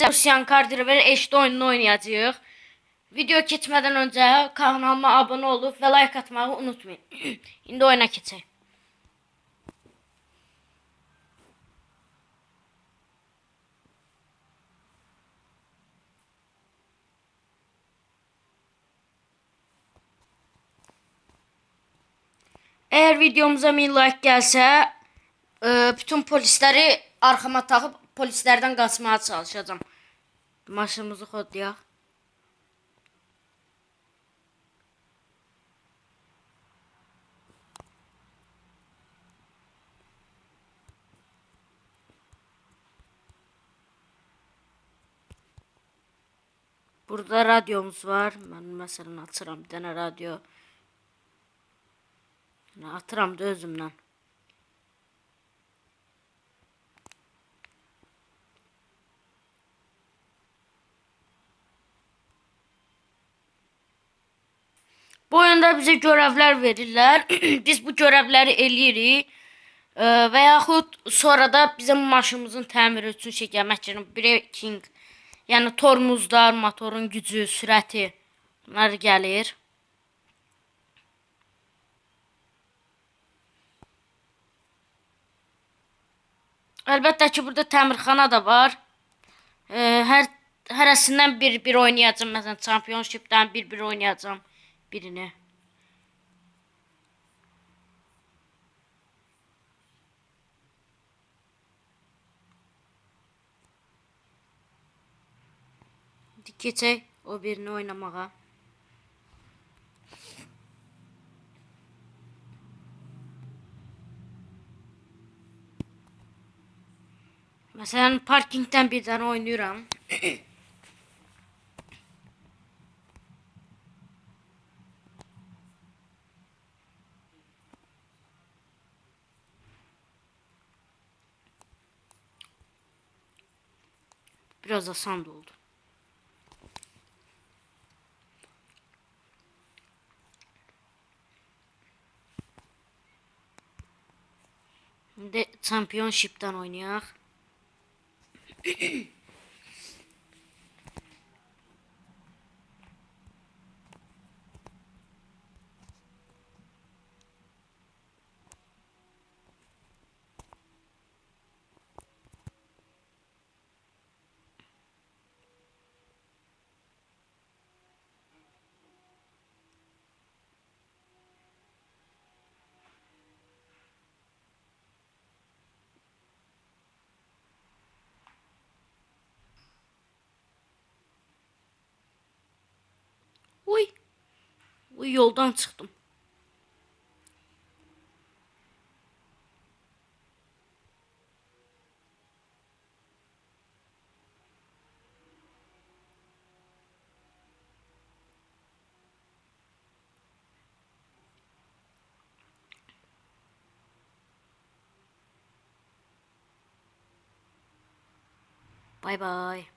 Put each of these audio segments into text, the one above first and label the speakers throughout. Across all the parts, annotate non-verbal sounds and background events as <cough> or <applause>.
Speaker 1: Rusiyan Cardriver eşli oyununu oynayacağıq. Video keçmədən öncə kanalıma abunə olub və like atmağı unutmayın. <clears throat> İndi oyuna keçək. Eğer videomuza 1000 like gelse e, bütün polisleri arkama takıp polislerden kaçmaya çalışacağım. Maşımızı kodlayaq. Burada radyomuz var. Ben mesela atıram bir tane radyo. Ne atıram da özümden. Bu oyunda bize görevler verirler. <clears throat> Biz bu görevleri eləyirik. Ee, və yaxud sonra da bizim maşınımızın təmiri üçün şey gəlmək üçün breaking, yəni tormozlar, motorun gücü, sürəti bunlar gəlir. Əlbəttə ki, burada təmirxana da var. Ee, hər hərəsindən bir bir oynayacağım. Məsələn, championshipdən bir bir birini. Keçək o birini oynamağa. Məsələn, parkingdən bir dənə <coughs> Biraz da oldu. Şimdi Championship'ten oynayaq. <clears throat> Yoldan çıktım. Bay bay.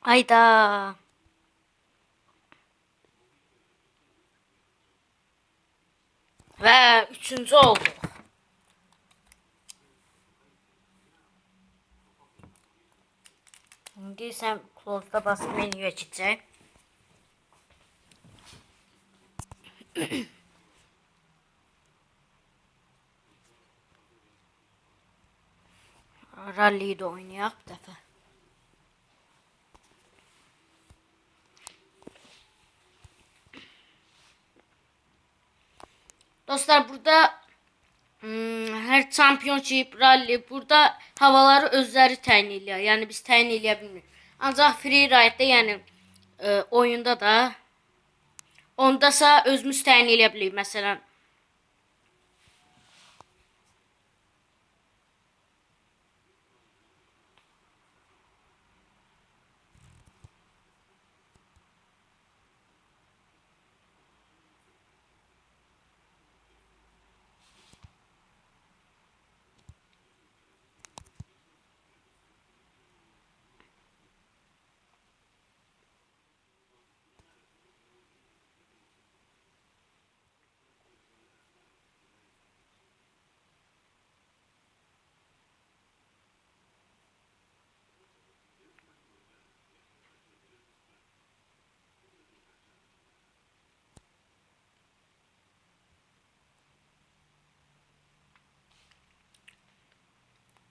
Speaker 1: Hayda. Ve üçüncü oldu. Şimdi sen close'da basıp menüye çıkacaksın. <clears throat> Rally'yi de oynayak defa. Dostlar burada hmm, her championship, rally burada havaları özləri təyin edir. Yəni biz təyin edə bilmirik. Ancaq free ride-də, yəni e, oyunda da ondasa özümüz təyin edə bilirik. Məsələn,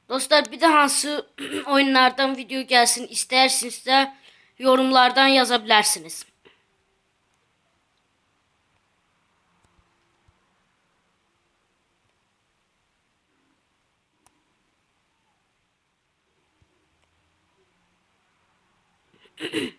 Speaker 1: Dostlar bir de hansı <clears throat> oyunlardan video gelsin istersinizsə yorumlardan yazabilirsiniz. <clears throat>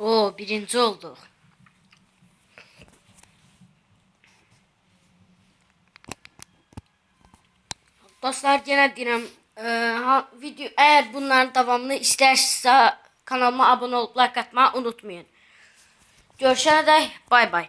Speaker 1: Oo birinci olduk. Dostlar yenə deyirəm, ha, video əgər bunların davamını istərsinizsə kanalıma abunə olub like atmağı unutmayın. Görüşənədək bay bay.